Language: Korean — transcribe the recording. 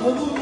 모두